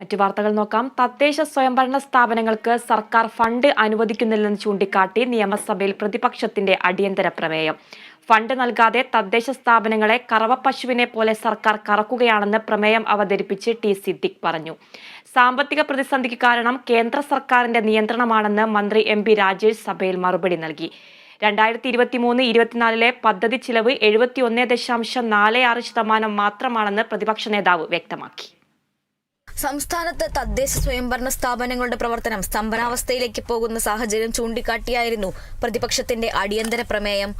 മറ്റു വാർത്തകൾ നോക്കാം. തദ്ദേശ സ്വയംഭരണ സ്ഥാപനങ്ങൾക്ക് സർക്കാർ ഫണ്ട് അനുവദിക്കുന്നില്ലെന്ന് ചൂണ്ടിക്കാട്ടി നിയമസഭയിൽ പ്രതിപക്ഷത്തിന്റെ അടിയന്തര പ്രമേയം. ഫണ്ട് നൽകാതെ തദ്ദേശ സ്ഥാപനങ്ങളെ കറവ പശുവിനെ പോലെ സർക്കാർ കറക്കുകയാണെന്ന് പ്രമേയം അവതരിപ്പിച്ച് ടി സിദ്ദിഖ് പറഞ്ഞു. സാമ്പത്തിക പ്രതിസന്ധിക്ക് കാരണം കേന്ദ്ര സർക്കാരിന്റെ നിയന്ത്രണമാണെന്ന് മന്ത്രി എം പി രാജേഷ് സഭയിൽ മറുപടി നൽകി. രണ്ടായിരത്തി ഇരുപത്തി മൂന്ന് ഇരുപത്തിനാലിലെ പദ്ധതി ചിലവ് എഴുപത്തി എഴുപത്തിയൊന്ന് ദശാംശം നാല് ആറ് ശതമാനം മാത്രമാണെന്ന് പ്രതിപക്ഷ നേതാവ് വ്യക്തമാക്കി. സംസ്ഥാനത്ത് തദ്ദേശ സ്വയംഭരണ സ്ഥാപനങ്ങളുടെ പ്രവർത്തനം സ്തംഭനാവസ്ഥയിലേക്ക് പോകുന്ന സാഹചര്യം ചൂണ്ടിക്കാട്ടിയായിരുന്നു പ്രതിപക്ഷത്തിന്റെ അടിയന്തര പ്രമേയം.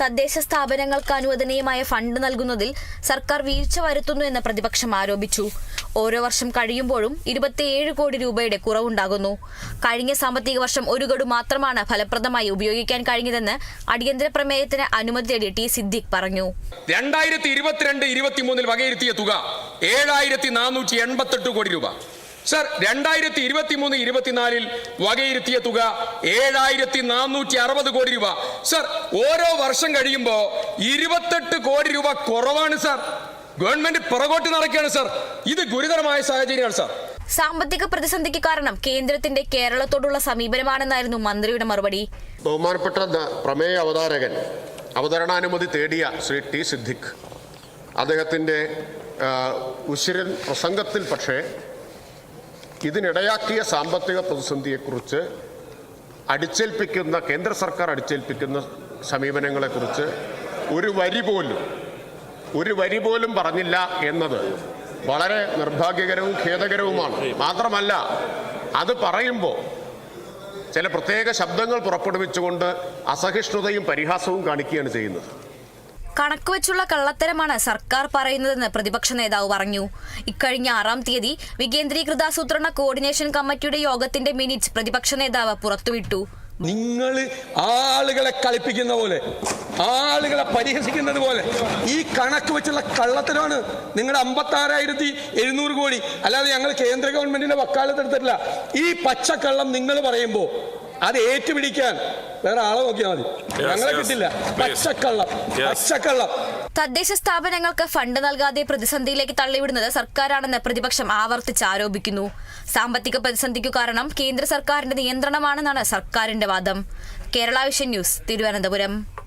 തദ്ദേശ സ്ഥാപനങ്ങൾക്ക് അനുവദനീയമായ ഫണ്ട് നൽകുന്നതിൽ സർക്കാർ വീഴ്ച വരുത്തുന്നു എന്ന് പ്രതിപക്ഷം ആരോപിച്ചു. ഓരോ വർഷം കഴിയുമ്പോഴും ഇരുപത്തിയേഴ് കോടി രൂപയുടെ കുറവുണ്ടാകുന്നു. കഴിഞ്ഞ സാമ്പത്തിക വർഷം ഒരു ഗഡു മാത്രമാണ് ഫലപ്രദമായി ഉപയോഗിക്കാൻ കഴിഞ്ഞതെന്ന് അടിയന്തര പ്രമേയത്തിന് അനുമതി തേടി ടി സിദ്ദിഖ് പറഞ്ഞു. രണ്ടായിരത്തി ഇരുപത്തിരണ്ട് ഇരുപത്തിമൂന്നിൽ വകയിരുത്തിയ തുക ഏഴായിരത്തി നാനൂറ്റി എൺപത്തെട്ട് കോടി രൂപ. സർ രണ്ടായിരത്തി ഇരുപത്തി മൂന്ന് ഇരുപത്തിനാലിൽ വകയിരുത്തിയ തുക ഏഴായിരത്തി നാനൂറ്റി അറുപത് കോടി രൂപ. സർ ഓരോ വർഷം കഴിയുമ്പോൾ ഇരുപത്തെട്ട് കോടി രൂപ കുറവാണ് സർ. ഗവൺമെന്റ് പുറകോട്ട് നടക്കുകയാണ് സർ. ഇത് ഗുരുതരമായ സാഹചര്യമാണ് സർ. സാമ്പത്തിക പ്രതിസന്ധിക്ക് കാരണം കേന്ദ്രത്തിന്റെ കേരളത്തോടുള്ള സമീപനമാണെന്നായിരുന്നു മന്ത്രിയുടെ മറുപടി. ബഹുമാനപ്പെട്ട പ്രമേയ അവതാരകൻ അവതരണാനുമതി തേടിയ ശ്രീ ടി സിദ്ദിഖ് അദ്ദേഹത്തിന്റെ ആ, ഉശിരൻ പ്രസംഗത്തിൽ പക്ഷേ ഇതിനിടയാക്കിയ സാമ്പത്തിക പ്രതിസന്ധിയെക്കുറിച്ച് അടിച്ചേൽപ്പിക്കുന്ന കേന്ദ്ര സർക്കാർ അടിച്ചേൽപ്പിക്കുന്ന സമീപനങ്ങളെക്കുറിച്ച് ഒരു വരി പോലും ഒരു വരി പോലും പറഞ്ഞില്ല എന്നത് വളരെ നിർഭാഗ്യകരവും ഖേദകരവുമാണ്. മാത്രമല്ല അത് പറയുമ്പോൾ ചില പ്രത്യേക ശബ്ദങ്ങൾ പുറപ്പെടുവിച്ചുകൊണ്ട് അസഹിഷ്ണുതയും പരിഹാസവും കാണിക്കുകയാണ് ചെയ്യുന്നത്. കണക്ക് വെച്ചുള്ള കള്ളത്തരമാണ് സർക്കാർ പറയുന്നതെന്ന് പ്രതിപക്ഷ നേതാവ് പറഞ്ഞു. ഇക്കഴിഞ്ഞ ആറാം തീയതി വികേന്ദ്രീകൃത ആസൂത്രണ കോർഡിനേഷൻ കമ്മിറ്റിയുടെ യോഗത്തിന്റെ മിനിറ്റ്സ് പ്രതിപക്ഷ നേതാവ് പുറത്തുവിട്ടു. നിങ്ങൾ ആളുകളെ കളിപ്പിക്കുന്ന പോലെ ആളുകളെ പരിഹസിക്കുന്നത് പോലെ ഈ കണക്ക് വെച്ചുള്ള കള്ളത്തരമാണ്. നിങ്ങൾ അമ്പത്തി ആറായിരത്തി എഴുന്നൂറ് കോടി. അല്ലാതെ ഞങ്ങൾ കേന്ദ്ര ഗവൺമെന്റിന്റെ വക്കാലത്ത് എടുത്തിട്ടില്ല. ഈ പച്ചക്കള്ളം നിങ്ങൾ പറയുമ്പോൾ അത് ഏറ്റുപിടിക്കാൻ വേറെ ആളെ നോക്കിയാൽ മതി. ഞങ്ങളെ കിട്ടില്ല. പച്ചക്കള്ളം. പച്ചക്കള്ളം. തദ്ദേശ സ്ഥാപനങ്ങൾക്ക് ഫണ്ട് നൽകാതെ പ്രതിസന്ധിയിലേക്ക് തള്ളിവിടുന്നത് സർക്കാരാണെന്ന് പ്രതിപക്ഷം ആവർത്തിച്ച് ആരോപിക്കുന്നു. സാമ്പത്തിക പ്രതിസന്ധിക്കു കാരണം കേന്ദ്ര സർക്കാരിന്റെ നിയന്ത്രണമാണെന്നാണ് സർക്കാരിന്റെ വാദം. Kerala vision news Thiruvananthapuram.